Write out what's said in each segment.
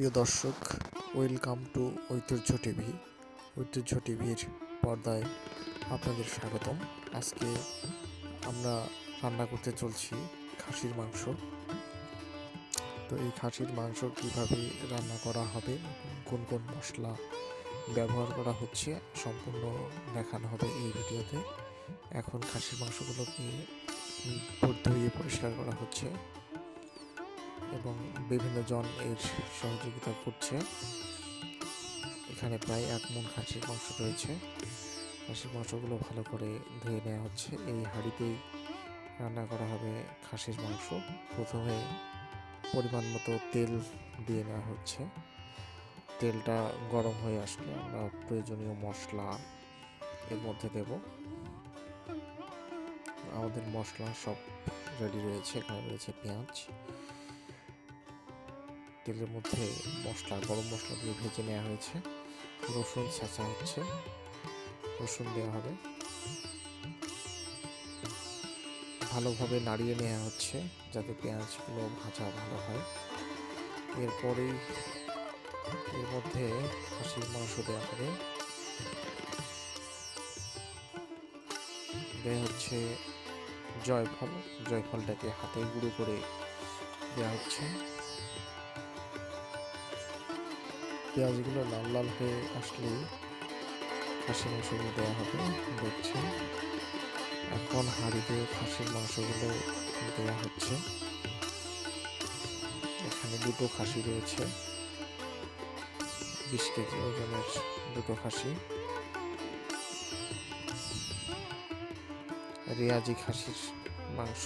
প্রিয় দর্শক welcome to ঐতিহ্য টিভি ঐতিহ্য টিভির পর্দায় আপনাদের স্বাগতম। আজকে আমরা রান্না করতে চলছি খাসির মাংস। তো এই খাসির মাংস কীভাবে রান্না করা হবে, কোন কোন মশলা ব্যবহার করা হচ্ছে, সম্পূর্ণ দেখানো হবে এই ভিডিওতে। এখন খাসির মাংসগুলোকে ধুয়ে পরিষ্কার করা হচ্ছে। এবং বিভিন্ন জন এর সহযোগিতা করছে। এখানে প্রায় এক মন খাসির মাংস রয়েছে। খাসির মাংসগুলো ভালো করে ধুয়ে নেওয়া হচ্ছে। এই হাঁড়িতেই রান্না করা হবে খাসির মাংস। প্রথমে পরিমাণ মতো তেল দিয়ে নেওয়া হচ্ছে। তেলটা গরম হয়ে আসলে আমরা প্রয়োজনীয় মশলা এর মধ্যে দেব। আমাদের মশলা সব রেডি রয়েছে। এখানে রয়েছে পেঁয়াজ তেলের মধ্যে মশলা, গরম মশলা দিয়ে ভেজে নেওয়া হয়েছে। রসুন ছাঁচা হচ্ছে। রসুন দেওয়া হবে। ভালোভাবে নাড়িয়ে নেওয়া হচ্ছে যাতে পেঁয়াজগুলো ভাজা ভালো হয়। এরপরেই এর মধ্যে খাসির মাংস দেওয়া হবে। দেওয়া হচ্ছে জয়ফল। জয়ফলটাকে হাতে গুঁড়ো করে দেওয়া হচ্ছে। পেঁয়াজগুলো লাল লাল হয়ে আসলে খাসির মাংসগুলো দেওয়া হবে দেখছেন এখন হাঁড়িতে খাসির মাংসগুলো দেওয়া হচ্ছে। এখানে দুটো খাসি রয়েছে, বিশ কেজি ওজনের দুটো খাসি। রেয়াজি খাসির মাংস।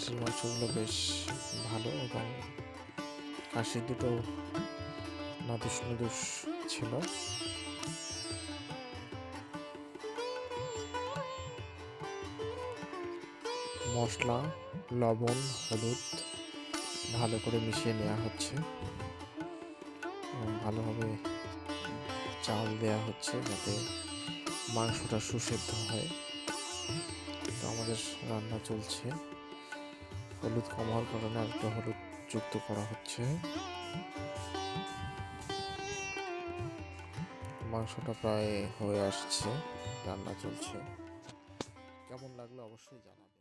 খাসির মাংসগুলো বেশ ভালো এবং খাসি দুটো নাদুস নুদুস ছিল। মশলা, লবণ, হলুদ ভালো করে মিশিয়ে নেওয়া হচ্ছে। ভালোভাবে চাল দেওয়া হচ্ছে যাতে মাংসটা সুসেদ্ধ হয়। তো আমাদের রান্না চলছে। হলুদ কম হওয়ার কারণে একটা হলুদ যুক্ত করা হচ্ছে। মাংসটা প্রায় হয়ে আসছে, রান্না চলছে। কেমন লাগল অবশ্যই জানাবেন।